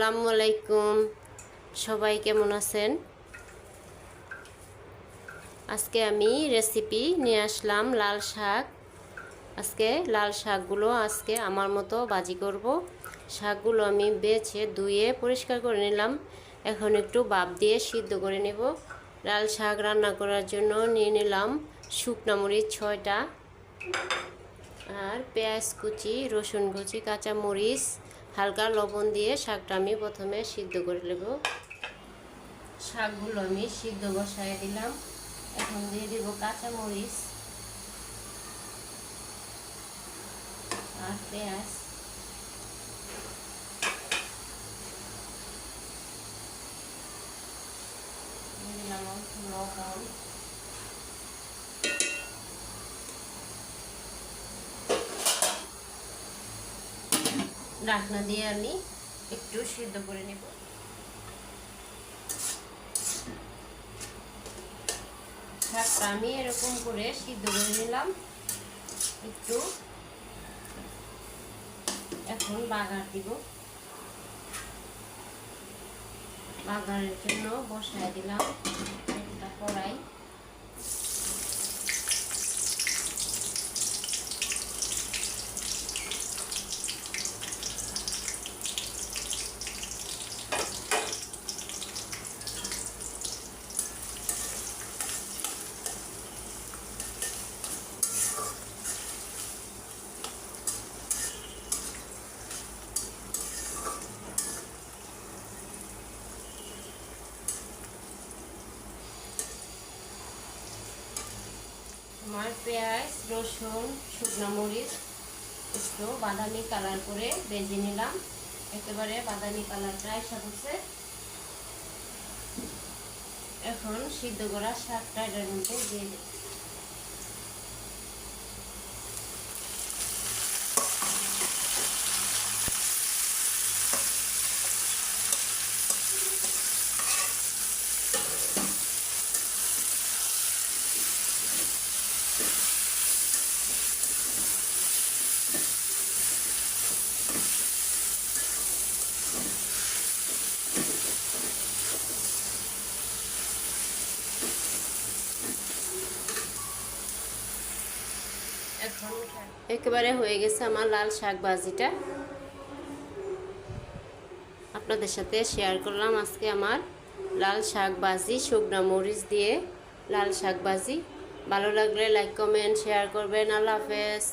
আসসালামু আলাইকুম। সবাই কেমন আছেন? আজকে আমি রেসিপি নিয়ে আসলাম লাল শাক। আজকে লাল শাকগুলো আজকে আমার মতো বাজি করব। শাকগুলো আমি বেছে ধুয়ে পরিষ্কার করে নিলাম। এখন একটু বাপ দিয়ে সিদ্ধ করে নেব। লাল শাক রান্না করার জন্য নিয়ে নিলাম শুকনা মরিচ ছয়টা। আর পেঁয়াজ কুচি, রসুন কুচি কাঁচা মরিচ হালকা লবণ দিয়ে শাকটা আমি প্রথমে সিদ্ধ করে নেব। শাকগুলো আমি সিদ্ধ বসায় দিলাম। এখন দিয়ে দিব কাঁচা মরিচ আর পেঁয়াজ। লবণ। ঢাকনা দিয়ে আমি একটু সিদ্ধ করে নেব। আমি এরকম করে সিদ্ধ করে নিলাম। একটু এখন বাগার দিব। বাগারের জন্য বসায় দিলাম একটা কড়াই। আমার পেঁয়াজ, রসুন, শুকনো মরিচ, একটু বাদামি কালার করে বেজে নিলাম। একেবারে বাদামি কালারটা এসে হচ্ছে এখন সিদ্ধ করা শাকটা এটার মধ্যে দিয়ে দিই একেবারে হয়ে গেছে আমার লাল শাক ভাজিটা আপনাদের সাথে শেয়ার করলাম আজকে আমার লাল শাক ভাজি শুকনা মরিচ দিয়ে লাল শাক ভাজি ভালো লাগলে লাইক কমেন্ট শেয়ার করবেন। আল্লাহ হাফেজ।